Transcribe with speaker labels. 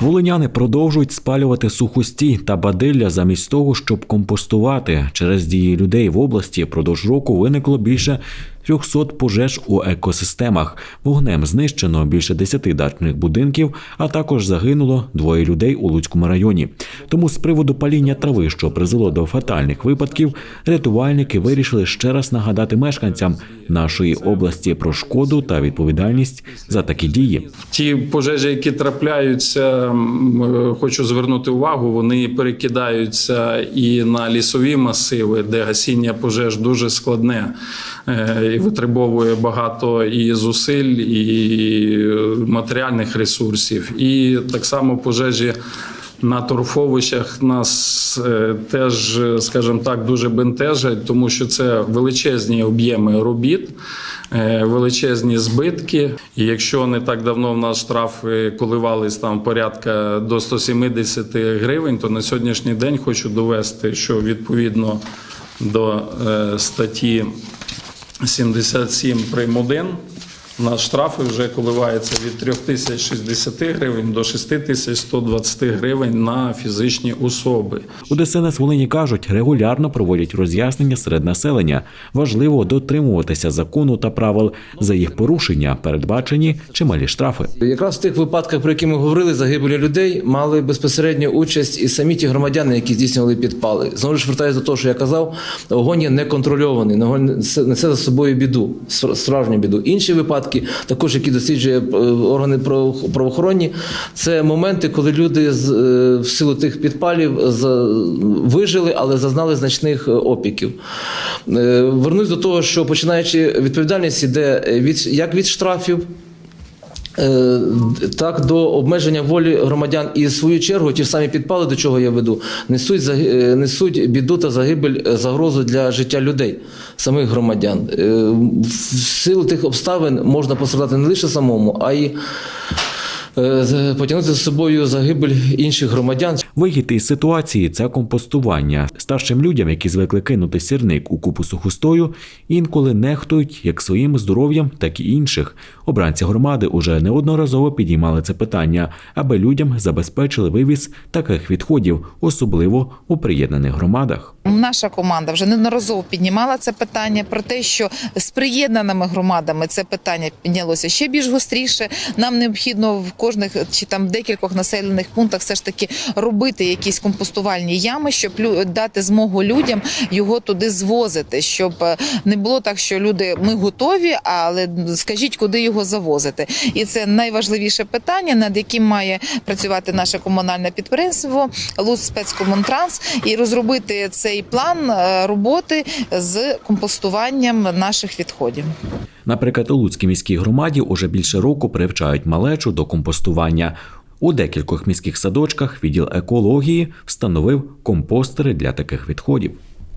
Speaker 1: Волиняни продовжують спалювати сухості та бадилля замість того, щоб компостувати. Через дії людей в області впродовж року виникло більше 300 пожеж у екосистемах. Вогнем знищено більше 10 дачних будинків, а також загинуло двоє людей у Луцькому районі. Тому з приводу паління трави, що призвело до фатальних випадків, рятувальники вирішили ще раз нагадати мешканцям нашої області про шкоду та відповідальність за такі дії.
Speaker 2: Ті пожежі, які трапляються, хочу звернути увагу, вони перекидаються і на лісові масиви, де гасіння пожеж дуже складне е, витребовує багато і зусиль, і матеріальних ресурсів. І так само пожежі. На торфовищах нас е, теж, скажімо так, дуже бентежать, тому що це величезні об'єми робіт, е, величезні збитки. І якщо не так давно в нас штрафи коливались там порядка до 170 гривень, то на сьогоднішній день хочу довести, що відповідно до е, статті 77 прим. 1 у нас штрафи вже коливаються від 3060 гривень до 6120 гривень на фізичні особи.
Speaker 1: У ДСНС Волині кажуть, регулярно проводять роз'яснення серед населення. Важливо дотримуватися закону та правил. За їх порушення передбачені чималі штрафи.
Speaker 3: Якраз в тих випадках, про які ми говорили, загибелі людей мали безпосередню участь і самі ті громадяни, які здійснювали підпали. Знову ж вертаюся до того, що я казав, огонь є неконтрольований, несе за собою біду, справжню біду. Інші випадки, також які досліджує е, органи право- правоохоронні, це моменти, коли люди е, в силу тих підпалів вижили, але зазнали значних е, опіків. Вернусь до того, що починаючи відповідальність іде від як від штрафів. Е, Так, до обмеження волі громадян і в свою чергу ті ж самі підпали, до чого я веду, несуть е, несуть біду та загибель е, загрозу для життя людей, самих громадян. В силу тих обставин можна пострадати не лише самому, а й потягнути за собою загибель інших громадян.
Speaker 1: Вихід із ситуації це компостування. Старшим людям, які звикли кинути сірник у купу сухостою, інколи нехтують як своїм здоров'ям, так і інших. Обранці громади уже неодноразово підіймали це питання, аби людям забезпечили вивіз таких відходів, особливо у приєднаних громадах.
Speaker 4: Наша команда вже неодноразово піднімала це питання про те, що з приєднаними громадами це питання піднялося ще більш гостріше. Нам необхідно в кожних чи там декількох населених пунктах все ж таки робити якісь компостувальні ями, щоб дати змогу людям його туди звозити, щоб е, не було так, що люди ми готові, але скажіть, куди його завозити. І це найважливіше питання, над яким має працювати наше комунальне підприємство Луц спецкомунтранс і розробити цей план е, роботи з компостуванням наших відходів.
Speaker 1: Наприклад, у Луцькій міській громаді уже більше року привчають малечу до компостування. У декількох міських садочках відділ екології встановив компостери для таких відходів.